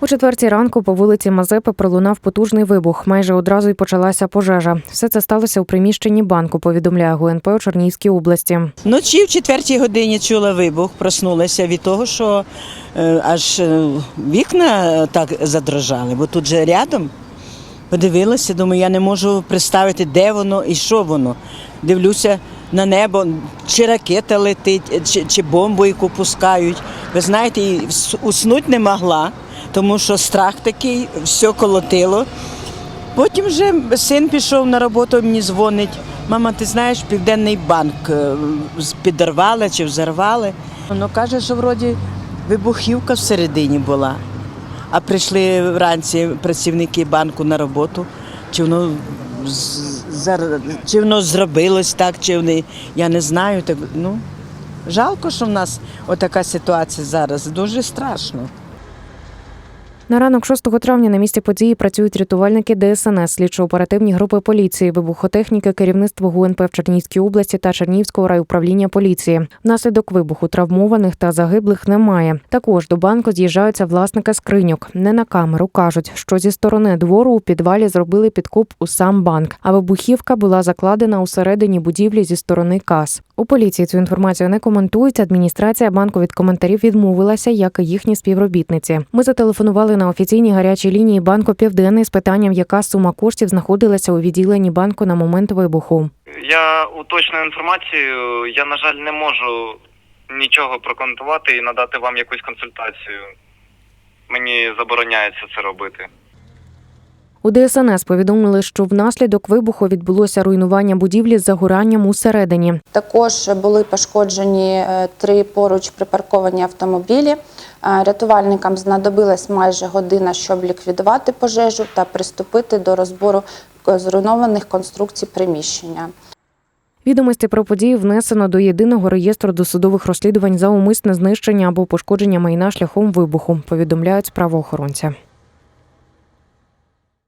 У четвертій ранку по вулиці Мазепи пролунав потужний вибух. Майже одразу й почалася пожежа. Все це сталося у приміщенні банку. Повідомляє ГУНП у Чернігівській області. Вночі в четвертій годині чула вибух, проснулася від того, що е, аж е, вікна е, так задрожали, бо тут же рядом. Подивилася, думаю, я не можу представити, де воно і що воно. Дивлюся на небо, чи ракета летить, чи, чи бомбу яку пускають. Ви знаєте, і уснуть не могла, тому що страх такий, все колотило. Потім вже син пішов на роботу, мені дзвонить. Мама, ти знаєш, Південний банк е, підірвали чи взорвали. Воно каже, що вроді вибухівка всередині була. А прийшли вранці працівники банку на роботу. Чи воно, чи воно зробилось так, чи вони, я не знаю. Так, ну, жалко, що в нас отака ситуація зараз. Дуже страшно. На ранок 6 травня на місці події працюють рятувальники ДСНС, слідчо-оперативні групи поліції, вибухотехніки, керівництво ГУНП в Чернігівській області та Чернігівського райуправління поліції. Внаслідок вибуху травмованих та загиблих немає. Також до банку з'їжджаються власники скриньок. Не на камеру кажуть, що зі сторони двору у підвалі зробили підкуп у сам банк, а вибухівка була закладена у середині будівлі зі сторони кас. У поліції цю інформацію не коментують. Адміністрація банку від коментарів відмовилася, як і їхні співробітниці. Ми зателефонували на офіційній гарячій лінії банку Південний з питанням, яка сума коштів знаходилася у відділенні банку на момент вибуху. Я уточню інформацію. Я, на жаль, не можу нічого прокоментувати і надати вам якусь консультацію. Мені забороняється це робити. У ДСНС повідомили, що внаслідок вибуху відбулося руйнування будівлі з загоранням усередині. Також були пошкоджені е, три поруч припарковані автомобілі. Е, Рятувальникам знадобилась майже година, щоб ліквідувати пожежу та приступити до розбору е, зруйнованих конструкцій приміщення. Відомості про події внесено до єдиного реєстру досудових розслідувань за умисне знищення або пошкодження майна шляхом вибуху. Повідомляють правоохоронці.